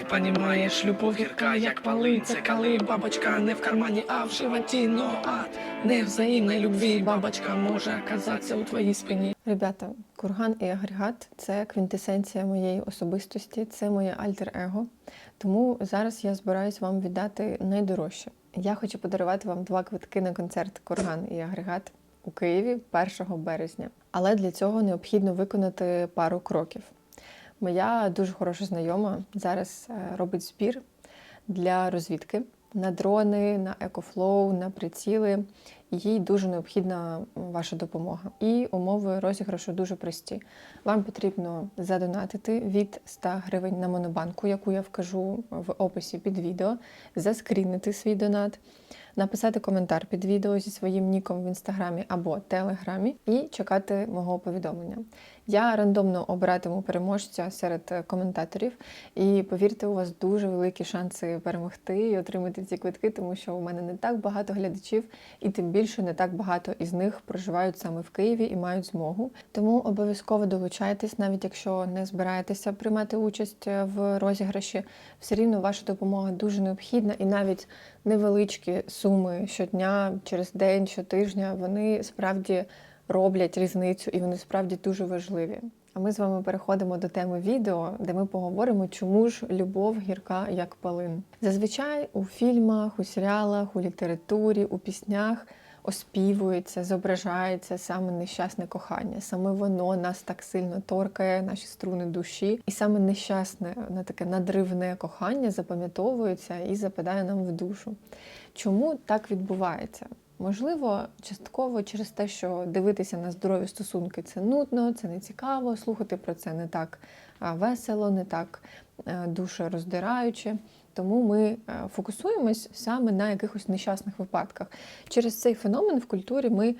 Ти понімаєш, любов гірка, як пали, це коли бабочка не в кармані, а в животі, но от невзаємної любві бабочка може оказатися у твоїй спині. Ребята, курган і агрегат це квінтесенція моєї особистості, це моє альтер-его. Тому зараз я збираюсь вам віддати найдорожче. Я хочу подарувати вам два квитки на концерт Курган і агрегат у Києві 1 березня. Але для цього необхідно виконати пару кроків. Моя дуже хороша знайома зараз е, робить збір для розвідки на дрони, на екофлоу, на приціли. Їй дуже необхідна ваша допомога. І умови розіграшу дуже прості. Вам потрібно задонатити від 100 гривень на монобанку, яку я вкажу в описі під відео, заскрінити свій донат, написати коментар під відео зі своїм ніком в інстаграмі або телеграмі і чекати мого повідомлення. Я рандомно обиратиму переможця серед коментаторів, і повірте, у вас дуже великі шанси перемогти і отримати ці квитки, тому що у мене не так багато глядачів, і тим більше не так багато із них проживають саме в Києві і мають змогу. Тому обов'язково долучайтесь, навіть якщо не збираєтеся приймати участь е, в розіграші, все рівно ваша допомога дуже необхідна, і навіть невеличкі суми щодня, через день, щотижня, вони справді роблять різницю і вони справді дуже важливі. А ми з вами переходимо до теми відео, де ми поговоримо, чому ж любов гірка як палин. Зазвичай у фільмах, у серіалах, у літературі, у піснях оспівується, зображається саме нещасне кохання. Саме воно нас так сильно торкає, наші струни душі, і саме нещасне, на таке надривне кохання запам'ятовується і западає нам в душу. Чому так відбувається? Можливо, частково через те, що дивитися на здорові стосунки це нудно, це не цікаво, слухати про це не так весело, не так е, душероздираюче. Тому ми е, фокусуємось саме на якихось нещасних випадках. Через цей феномен в культурі ми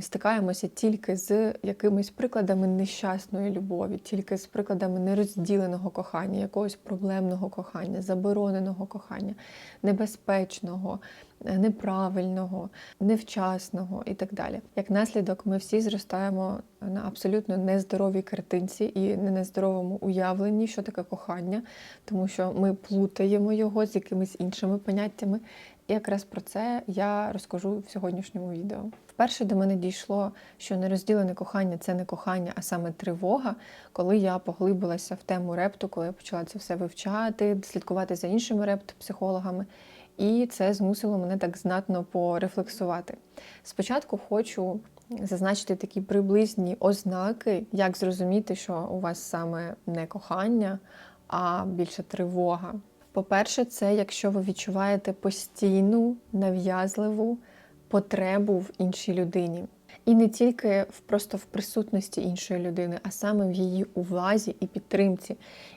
стикаємося тільки з якимись прикладами нещасної любові, тільки з прикладами нерозділеного кохання, якогось проблемного кохання, забороненого кохання, небезпечного, е, неправильного, невчасного і так далі. Як наслідок, ми всі зростаємо на абсолютно нездоровій картинці і не нездоровому уявленні, що таке кохання, тому що ми плутаємо його з якимись іншими поняттями. І якраз про це я розкажу в сьогоднішньому відео. Вперше до мене дійшло, що нерозділене кохання це не кохання, а саме тривога, коли я поглибилася в тему репту, коли я почала це все вивчати, слідкувати за іншими репт-психологами. І це змусило мене так знатно порефлексувати. Спочатку хочу зазначити такі приблизні ознаки, як зрозуміти, що у вас саме не кохання, а більше тривога. По-перше, це якщо ви відчуваєте постійну нав'язливу потребу в іншій людині. І не тільки в просто в присутності іншої людини, а саме в її увазі і підтримці.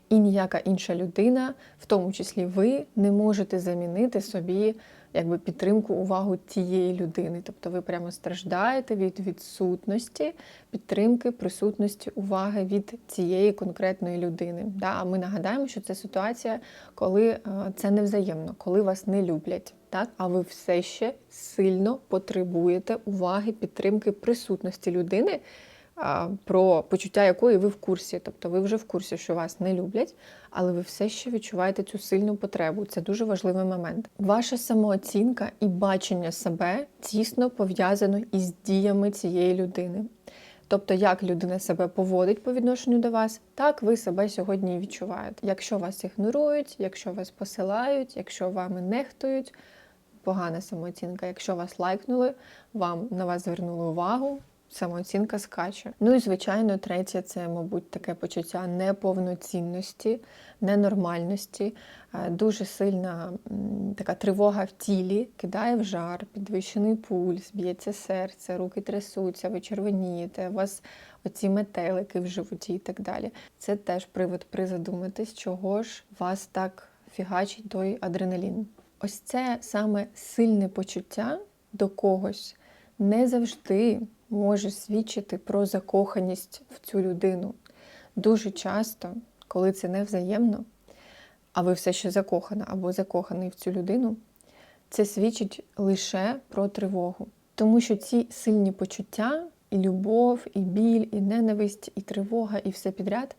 І ніяка інша людина, в тому числі ви, не можете замінити собі якби підтримку, увагу тієї людини. Тобто ви прямо страждаєте від відсутності підтримки, присутності, уваги від цієї конкретної людини. Да? А ми нагадаємо, що це ситуація, коли е, це невзаємно, коли вас не люблять. Так, а ви все ще сильно потребуєте уваги, підтримки, присутності людини, про почуття якої ви в курсі. Тобто ви вже в курсі, що вас не люблять, але ви все ще відчуваєте цю сильну потребу. Це дуже важливий момент. Ваша самооцінка і бачення себе тісно пов'язано із діями цієї людини. Тобто, як людина себе поводить по відношенню до вас, так ви себе сьогодні відчуваєте. Якщо вас ігнорують, якщо вас посилають, якщо вами нехтують, погана самооцінка. Якщо вас лайкнули, вам на вас звернули увагу, самооцінка скаче. Ну і звичайно, третє це, мабуть, таке почуття неповноцінності, ненормальності, Е, дуже сильна така тривога в тілі, кидає в жар, підвищений пульс, б'ється серце, руки трясуться, ви червонієте, у вас оці метелики в животі і так далі. Це теж привод призадуматись, чого ж вас так фігачить той адреналін. Ось це саме сильне почуття до когось не завжди може свідчити про закоханість в цю людину. Дуже часто, коли це невзаємно, а ви все ще закохана або закоханий в цю людину, це свідчить лише про тривогу. Тому що ці сильні почуття, і любов, і біль, і ненависть, і тривога, і все підряд,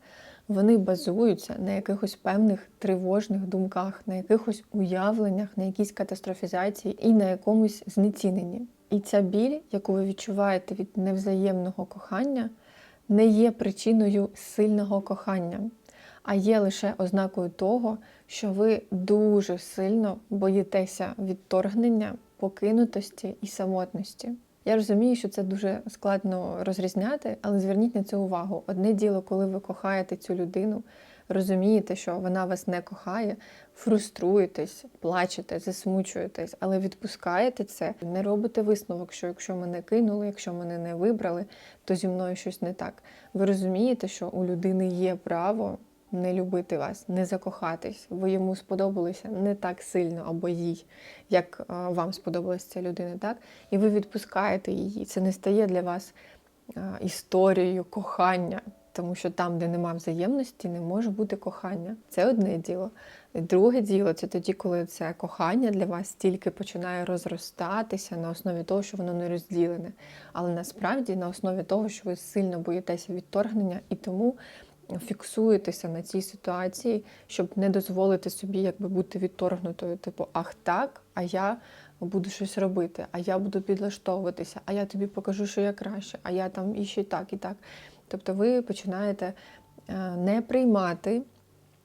вони базуються на якихось певних тривожних думках, на якихось уявленнях, на якійсь катастрофізації і на якомусь знеціненні. І ця біль, яку ви відчуваєте від невзаємного кохання, не є причиною сильного кохання, а є лише ознакою того, що ви дуже сильно боїтеся відторгнення, покинутості і самотності. Я розумію, що це дуже складно розрізняти, але зверніть на це увагу. Одне діло, коли ви кохаєте цю людину, розумієте, що вона вас не кохає, фруструєтесь, плачете, засмучуєтесь, але відпускаєте це, не робите висновок, що якщо мене кинули, якщо мене не вибрали, то зі мною щось не так. Ви розумієте, що у людини є право не любити вас, не закохатись. Ви йому сподобалися не так сильно або їй, як е, вам сподобалася ця людина, так? І ви відпускаєте її. Це не стає для вас е, історією кохання, тому що там, де нема взаємності, не може бути кохання. Це одне діло. Друге діло це тоді, коли це кохання для вас тільки починає розростатися на основі того, що воно не розділене. Але насправді на основі того, що ви сильно боїтеся відторгнення і тому фіксуєтеся на цій ситуації, щоб не дозволити собі якби бути відторгнутою. Типу, ах так, а я буду щось робити, а я буду підлаштовуватися, а я тобі покажу, що я краще, а я там і ще так, і так. Тобто ви починаєте е, не приймати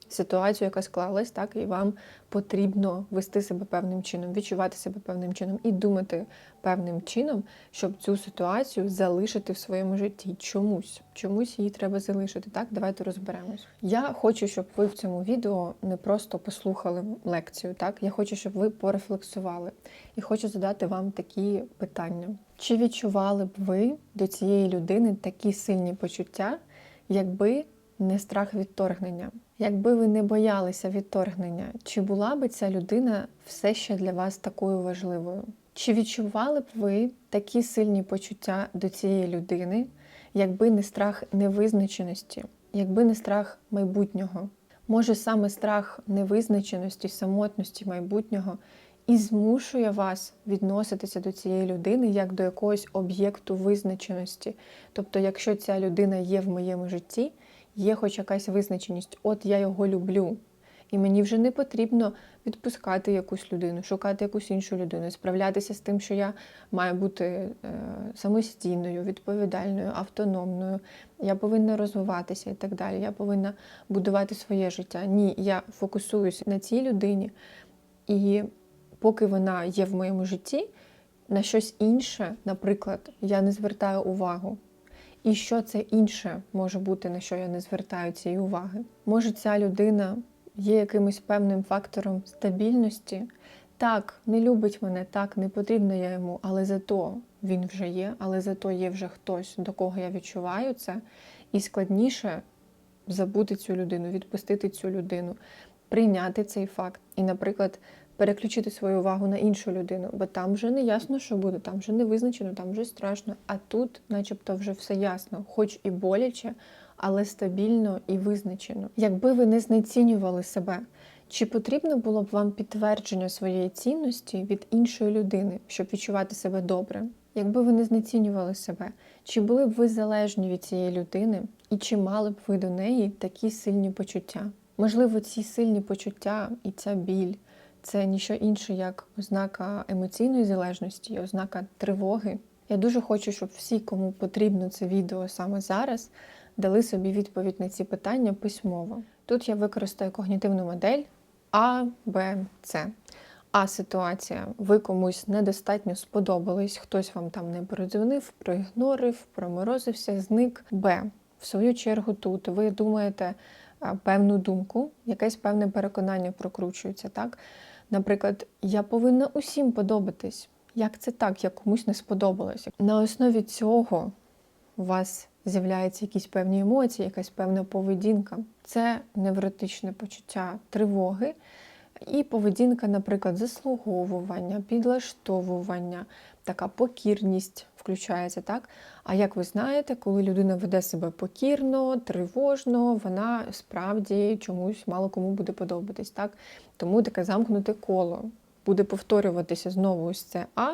ситуацію, яка склалась, так, і вам потрібно вести себе певним чином, відчувати себе певним чином і думати певним чином, щоб цю ситуацію залишити в своєму житті. Чомусь, чомусь її треба залишити. Так, давайте розберемось. Я хочу, щоб ви в цьому відео не просто послухали лекцію. Так, я хочу, щоб ви порефлексували. І хочу задати вам такі питання: чи відчували б ви до цієї людини такі сильні почуття, якби не страх відторгнення? Якби ви не боялися відторгнення, чи була би ця людина все ще для вас такою важливою? Чи відчували б ви такі сильні почуття до цієї людини, якби не страх невизначеності, якби не страх майбутнього? Може, саме страх невизначеності, самотності майбутнього і змушує вас відноситися до цієї людини як до якогось об'єкту визначеності. Тобто, якщо ця людина є в моєму житті, є хоч якась визначеність, от я його люблю. І мені вже не потрібно відпускати якусь людину, шукати якусь іншу людину, справлятися з тим, що я маю бути е, самостійною, відповідальною, автономною. Я повинна розвиватися і так далі. Я повинна будувати своє життя. Ні, я фокусуюся на цій людині, і поки вона є в моєму житті, на щось інше, наприклад, я не звертаю увагу. І що це інше може бути, на що я не звертаю цієї уваги? Може, ця людина є якимось певним фактором стабільності. Так, не любить мене, так, не потрібна я йому, але зато він вже є, але зато є вже хтось, до кого я відчуваю це, і складніше забути цю людину, відпустити цю людину, прийняти цей факт і, наприклад, переключити свою увагу на іншу людину, бо там вже не ясно, що буде, там вже не визначено, там вже страшно. А тут, начебто, вже все ясно, хоч і боляче, але стабільно і визначено. Якби ви не знецінювали себе, чи потрібно було б вам підтвердження своєї цінності від іншої людини, щоб відчувати себе добре? Якби ви не знецінювали себе, чи були б ви залежні від цієї людини, і чи мали б ви до неї такі сильні почуття? Можливо, ці сильні почуття і ця біль це ніщо інше, як ознака емоційної залежності, ознака тривоги. Я дуже хочу, щоб всі, кому потрібно це відео саме зараз, дали собі відповідь на ці питання письмово. Тут я використаю когнітивну модель А, Б, С. А ситуація, ви комусь недостатньо сподобались, хтось вам там не передзвонив, проігнорив, проморозився, зник. Б. В свою чергу, тут ви думаєте певну думку, якесь певне переконання прокручується. так? Наприклад, я повинна усім подобатись. Як це так? Я комусь не сподобалася. На основі цього у вас з'являються якісь певні емоції, якась певна поведінка. Це невротичне почуття тривоги і поведінка, наприклад, заслуговування, підлаштовування, така покірність включається, так? А як ви знаєте, коли людина веде себе покірно, тривожно, вона справді чомусь мало кому буде подобатись, так? Тому таке замкнуте коло буде повторюватися знову ось це А,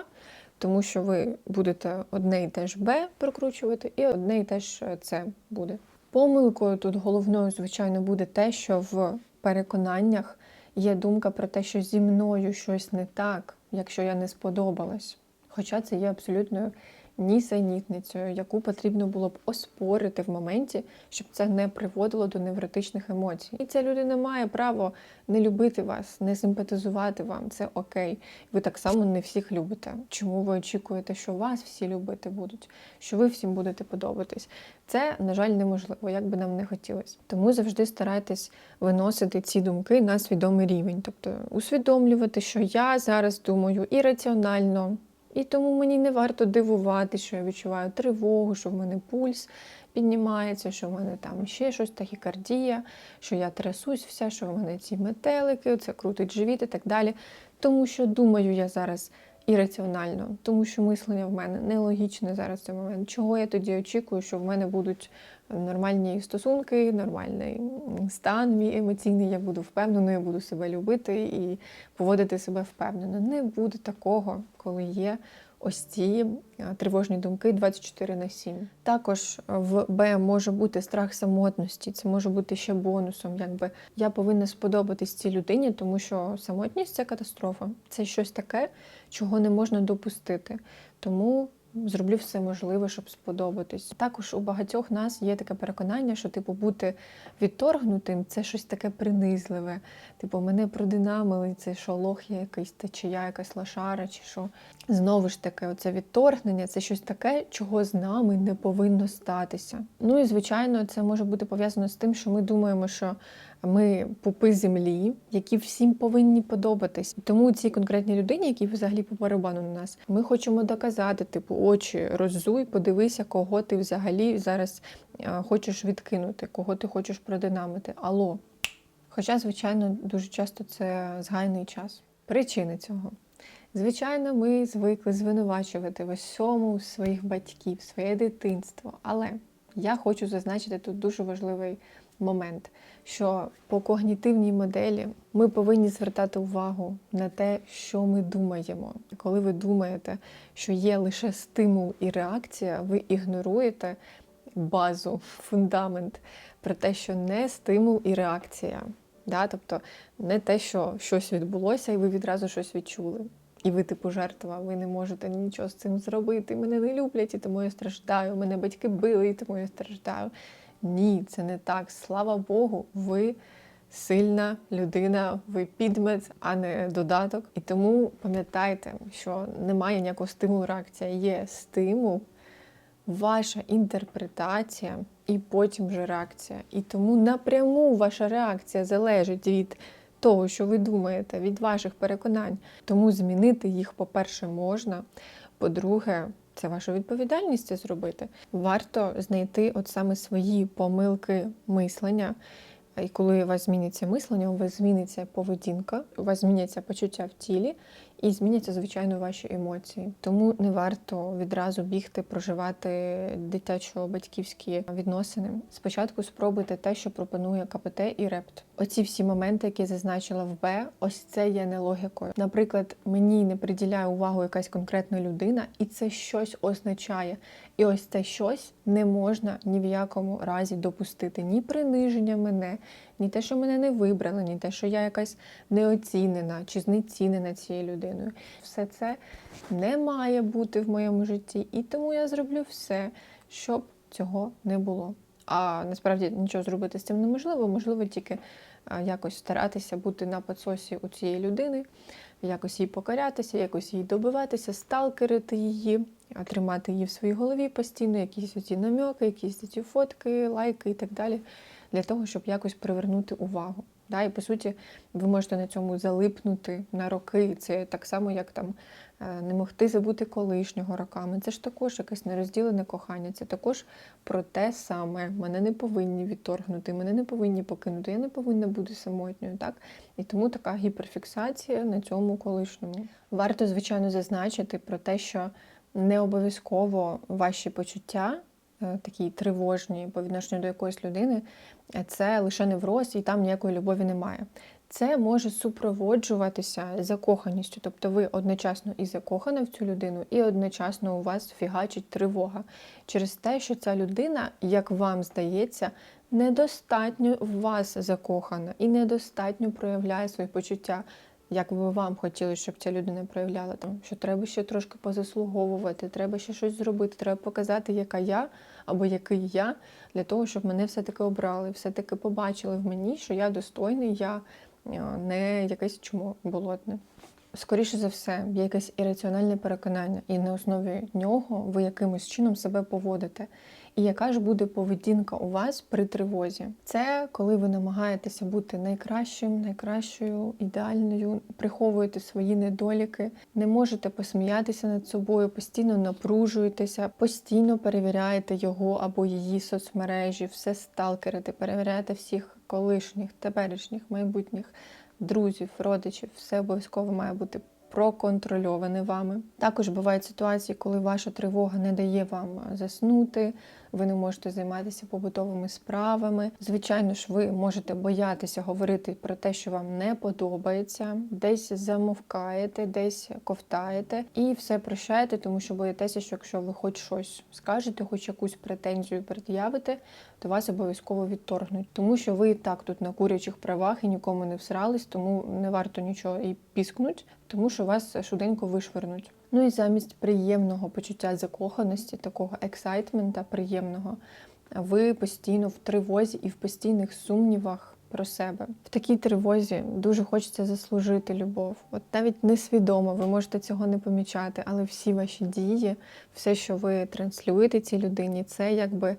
тому що ви будете одне і те ж Б прокручувати, і одне і те ж С буде. Помилкою тут головною, звичайно, буде те, що в переконаннях є думка про те, що зі мною щось не так, якщо я не сподобалась. Хоча це є абсолютною нісенітницею, яку потрібно було б оспорити в моменті, щоб це не приводило до невротичних емоцій. І ця людина має право не любити вас, не симпатизувати вам. Це окей. Ви так само не всіх любите. Чому ви очікуєте, що вас всі любити будуть, що ви всім будете подобатись? Це, на жаль, неможливо, як би нам не хотілося. Тому завжди старайтесь виносити ці думки на свідомий рівень, тобто усвідомлювати, що я зараз думаю і раціонально. І тому мені не варто дивувати, що я відчуваю тривогу, що в мене пульс піднімається, що в мене там ще щось, тахікардія, що я трясусь вся, що в мене ці метелики, це крутить живіт і так далі. Тому що думаю я зараз ірраціонально, тому що мислення в мене нелогічне зараз в цей момент. Чого я тоді очікую, що в мене будуть нормальні стосунки, нормальний стан мій емоційний, я буду впевненою, я буду себе любити і поводити себе впевнено. Не буде такого, коли є ось ці е, тривожні думки 24 на 7. Також в Б може бути страх самотності, це може бути ще бонусом. Якби я повинна сподобатись цій людині, тому що самотність це катастрофа. Це щось таке, чого не можна допустити. Тому зроблю все можливе, щоб сподобатись. Також у багатьох нас є таке переконання, що типу бути відторгнутим це щось таке принизливе. Типу, мене продинамили, це що лох є якийсь, та чи я якась лошара, чи що. Знову ж таки, оце відторгнення це щось таке, чого з нами не повинно статися. Ну і звичайно, це може бути пов'язано з тим, що ми думаємо, що ми пупи землі, які всім повинні подобатись. Тому цій конкретній людині, які взагалі по барабану на нас, ми хочемо доказати, типу, очі роззуй, подивися, кого ти взагалі зараз хочеш відкинути, кого ти хочеш продинамити. Алло. Хоча, звичайно, дуже часто це згайний час. Причини цього. Звичайно, ми звикли звинувачувати в усьому своїх батьків, своє дитинство. Але я хочу зазначити тут дуже важливий момент, що по когнітивній моделі ми повинні звертати увагу на те, що ми думаємо. Коли ви думаєте, що є лише стимул і реакція, ви ігноруєте базу, фундамент про те, що не стимул і реакція. Да? Тобто не те, що щось відбулося, і ви відразу щось відчули. І ви, типу, жертва, ви не можете нічого з цим зробити. Мене не люблять, і тому я страждаю. Мене батьки били, і тому я страждаю. Ні, це не так. Слава Богу, ви сильна людина, ви підмет, а не додаток. І тому пам'ятайте, що немає ніякого стимулу реакція. Є стимул, ваша інтерпретація і потім вже реакція. І тому напряму ваша реакція залежить від того, що ви думаєте, від ваших переконань. Тому змінити їх, по-перше, можна. По-друге, це ваша відповідальність це зробити. Варто знайти от саме свої помилки мислення. І коли у вас зміниться мислення, у вас зміниться поведінка, у вас зміняться почуття в тілі і зміняться, звичайно, ваші емоції. Тому не варто відразу бігти, проживати дитячо-батьківські відносини. Спочатку спробуйте те, що пропонує КПТ і РЕПТ. Оці всі моменти, які зазначила в Б, ось це є нелогікою. Наприклад, мені не приділяє увагу якась конкретна людина, і це щось означає. І ось це щось не можна ні в якому разі допустити ні приниження мене, ні те, що мене не вибрали, ні те, що я якась неоцінена чи знецінена цією людиною. Все це не має бути в моєму житті, і тому я зроблю все, щоб цього не було. А насправді нічого зробити з цим неможливо, можливо тільки якось старатися бути на підсосі у цієї людини, якось їй покорятися, якось їй добиватися, сталкерити її, тримати її в своїй голові постійно, якісь оці намьоки, якісь ці фотки, лайки і так далі, для того, щоб якось привернути увагу. Да, і по суті, ви можете на цьому залипнути на роки. Це так само, як там е, не могти забути колишнього роками. Це ж також якесь нерозділене кохання. Це також про те саме. Мене не повинні відторгнути, мене не повинні покинути. Я не повинна бути самотньою. Так? І тому така гіперфіксація на цьому колишньому. Варто, звичайно, зазначити про те, що не обов'язково ваші почуття. Е, Такі тривожні по відношенню до якоїсь людини, це лише невроз, і там ніякої любові немає. Це може супроводжуватися закоханістю, тобто ви одночасно і закохана в цю людину, і одночасно у вас фігачить тривога через те, що ця людина, як вам здається, недостатньо в вас закохана і недостатньо проявляє свої почуття. Як би вам хотіли, щоб ця людина проявляла там, що треба ще трошки позаслуговувати, треба ще щось зробити, треба показати, яка я або який я, для того, щоб мене все-таки обрали, все-таки побачили в мені, що я достойний, я е, не якесь чмо болотне. Скоріше за все, є якесь ірраціональне переконання, і на основі нього ви якимось чином себе поводите. І яка ж буде поведінка у вас при тривозі? Це коли ви намагаєтеся бути найкращим, найкращою, ідеальною, приховуєте свої недоліки, не можете посміятися над собою, постійно напружуєтеся, постійно перевіряєте його або її соцмережі, все сталкерите, перевіряєте всіх колишніх, теперішніх, майбутніх друзів, родичів. Все обов'язково має бути проконтрольоване вами. Також бувають ситуації, коли ваша тривога не дає вам заснути, ви не можете займатися побутовими справами. Звичайно ж, ви можете боятися говорити про те, що вам не подобається, десь замовкаєте, десь ковтаєте і все прощаєте, тому що боїтеся, що якщо ви хоч щось скажете, хоч якусь претензію пред'явите, то вас обов'язково відторгнуть, тому що ви і так тут на курячих правах і нікому не всрались, тому не варто нічого і піскнуть, тому що вас швиденько вишвернуть. Ну і замість приємного почуття закоханості, такого ексайтмента приємного, ви постійно в тривозі і в постійних сумнівах про себе. В такій тривозі дуже хочеться заслужити любов. От навіть несвідомо, ви можете цього не помічати, але всі ваші дії, все, що ви транслюєте цій людині, це якби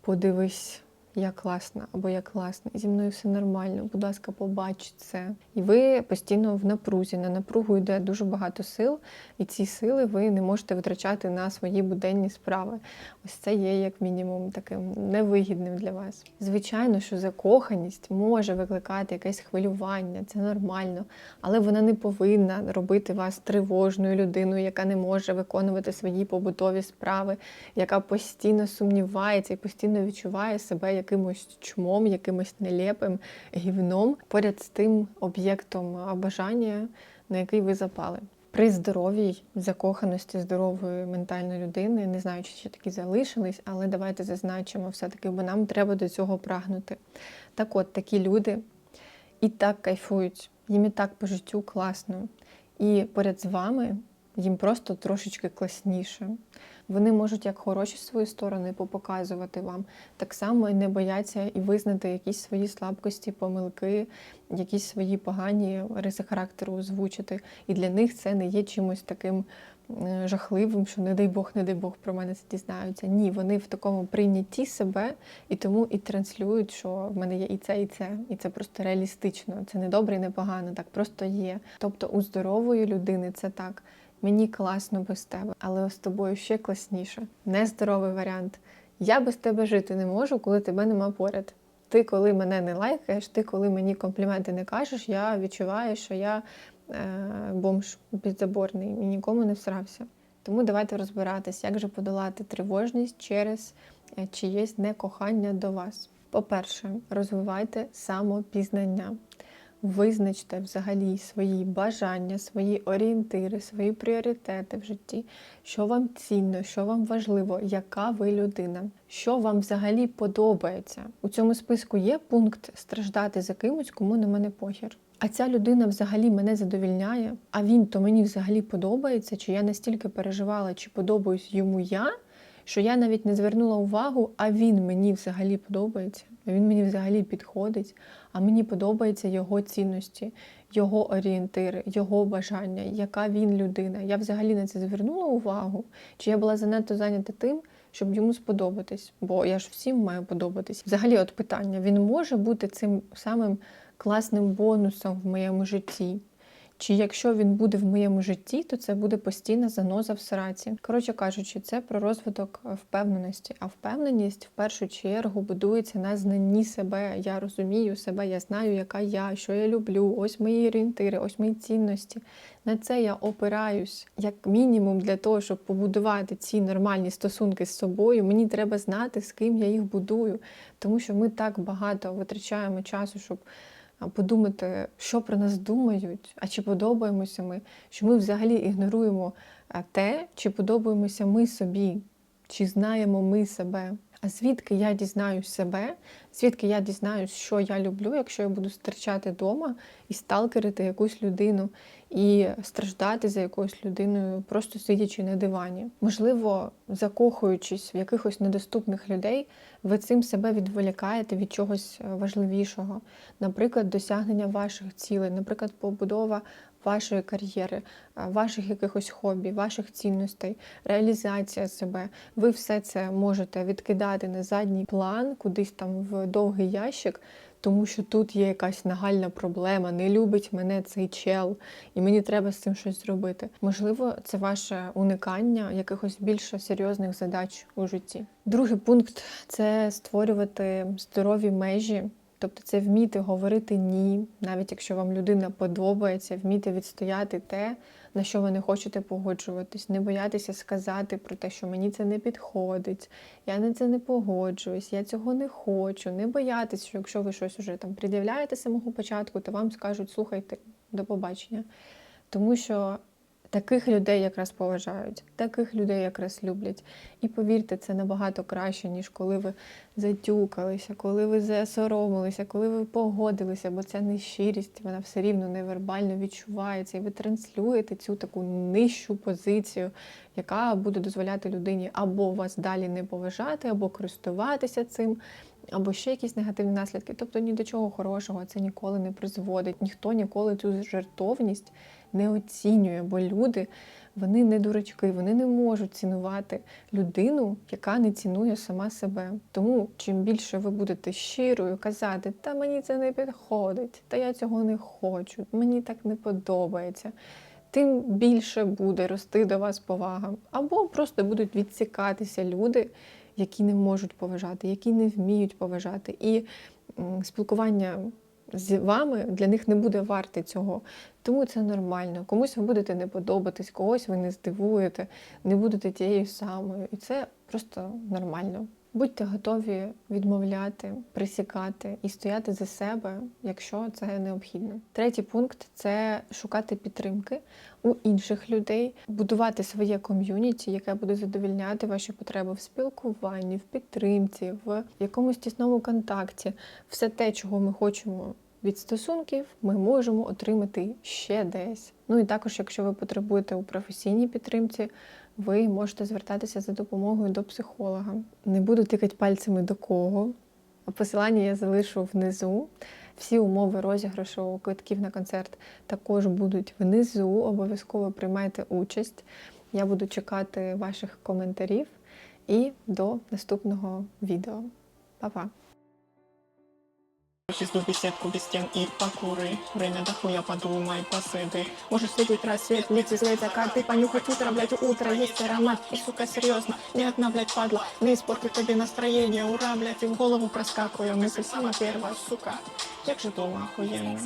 подивись. Я класна або я класна, зі мною все нормально. Будь ласка, побач це. І ви постійно в напрузі. На напругу йде дуже багато сил, і ці сили ви не можете витрачати на свої буденні справи. Ось це є як мінімум таким невигідним для вас. Звичайно, що закоханість може викликати якесь хвилювання, це нормально, але вона не повинна робити вас тривожною людиною, яка не може виконувати свої побутові справи, яка постійно сумнівається і постійно відчуває себе якимось чмом, якимось нелепим гівном поряд з тим об'єктом бажання, на який ви запали. При здоровій закоханості здорової ментальної людини, не знаю, чи ще такі залишились, але давайте зазначимо все-таки, бо нам треба до цього прагнути. Так от, такі люди і так кайфують, їм і так по життю класно. І поряд з вами їм просто трошечки класніше. Вони можуть як хороші свої сторони попоказувати вам, так само і не бояться і визнати якісь свої слабкості, помилки, якісь свої погані риси характеру озвучити. І для них це не є чимось таким е, жахливим, що не дай Бог, не дай Бог про мене це дізнаються. Ні, вони в такому прийнятті себе і тому і транслюють, що в мене є і це, і це, і це просто реалістично. Це не добре і не погано, так просто є. Тобто у здорової людини це так. Мені класно без тебе, але з тобою ще класніше. Нездоровий варіант. Я без тебе жити не можу, коли тебе нема поряд. Ти, коли мене не лайкаєш, ти, коли мені компліменти не кажеш, я відчуваю, що я е, бомж підзаборний і нікому не всрався. Тому давайте розбиратись, як же подолати тривожність через е, чиєсь некохання до вас. По-перше, розвивайте самопізнання. Визначте взагалі свої бажання, свої орієнтири, свої пріоритети в житті, що вам цінно, що вам важливо, яка ви людина, що вам взагалі подобається. У цьому списку є пункт страждати за кимось, кому на мене похір. А ця людина взагалі мене задовільняє, а він то мені взагалі подобається, чи я настільки переживала, чи подобаюсь йому я, що я навіть не звернула увагу, а він мені взагалі подобається, він мені взагалі підходить, а мені подобаються його цінності, його орієнтири, його бажання, яка він людина. Я взагалі на це звернула увагу, чи я була занадто зайнята тим, щоб йому сподобатись, бо я ж всім маю подобатись. Взагалі, от питання: він може бути цим самим класним бонусом в моєму житті. Чи якщо він буде в моєму житті, то це буде постійна заноза в сраці. Коротше кажучи, це про розвиток впевненості. А впевненість в першу чергу будується на знанні себе. Я розумію себе, я знаю, яка я, що я люблю, ось мої орієнтири, ось мої цінності. На це я опираюсь як мінімум для того, щоб побудувати ці нормальні стосунки з собою. Мені треба знати, з ким я їх будую, тому що ми так багато витрачаємо часу, щоб подумати, що про нас думають, а чи подобаємося ми, що ми взагалі ігноруємо те, чи подобаємося ми собі, чи знаємо ми себе. А звідки я дізнаюсь себе, звідки я дізнаюсь, що я люблю, якщо я буду стерчати вдома і сталкерити якусь людину, і страждати за якоюсь людиною, просто сидячи на дивані. Можливо, закохуючись в якихось недоступних людей, ви цим себе відволікаєте від чогось е, важливішого, наприклад, досягнення ваших цілей, наприклад, побудова вашої кар'єри, ваших якихось хобі, ваших цінностей, реалізація себе. Ви все це можете відкидати на задній план, кудись там в довгий ящик, тому що тут є якась нагальна проблема, не любить мене цей чел, і мені треба з цим щось зробити. Можливо, це ваше уникання якихось більш серйозних задач у житті. Другий пункт це створювати здорові межі. Тобто це вміти говорити ні, навіть якщо вам людина подобається, вміти відстояти те, на що ви не хочете погоджуватись, не боятися сказати про те, що мені це не підходить, я на це не погоджуюсь, я цього не хочу, не боятися, що якщо ви щось уже там пред'являєте самого початку, то вам скажуть слухайте, до побачення. Тому що таких людей якраз поважають, таких людей якраз люблять. І повірте, це набагато краще, ніж коли ви затюкалися, коли ви засоромилися, коли ви погодилися, бо ця нещирість, вона все рівно невербально відчувається, і ви транслюєте цю таку нижчу позицію, яка буде дозволяти людині або вас далі не поважати, або користуватися цим. Або ще якісь негативні наслідки, тобто ні до чого хорошого це ніколи не призводить. Ніхто ніколи цю жертовність не оцінює, бо люди вони не дурачки, вони не можуть цінувати людину, яка не цінує сама себе. Тому чим більше ви будете щирою казати, та мені це не підходить, та я цього не хочу, мені так не подобається. Тим більше буде рости до вас повага, або просто будуть відсікатися люди, які не можуть поважати, які не вміють поважати. І спілкування з вами для них не буде варти цього. Тому це нормально. Комусь ви будете не подобатись, когось ви не здивуєте, не будете тією самою. І це просто нормально. Будьте готові відмовляти, присікати і стояти за себе, якщо це необхідно. Третій пункт це шукати підтримки у інших людей, будувати своє ком'юніті, яке буде задовільняти ваші потреби в спілкуванні, в підтримці, в якомусь тісному контакті. Все те, чого ми хочемо від стосунків, ми можемо отримати ще десь. Ну і також, якщо ви потребуєте у професійній підтримці, ви можете звертатися за допомогою до психолога. Не буду тикати пальцями до кого. Посилання я залишу внизу. Всі умови розіграшу квитків на концерт також будуть внизу. Обов'язково приймайте участь. Я буду чекати ваших коментарів і до наступного відео. Па-па! Пизду беседку без стен и покуры Время дохуя подумай, посыды Может светить рассвет, лица свет закаты Понюхать утро, блядь, утро есть аромат И, сука, серьезно, ни одна, блядь, падла Не испортит тебе настроение, ура, блядь И в голову проскакиваю мысль сама первая, сука Як же дома охуенно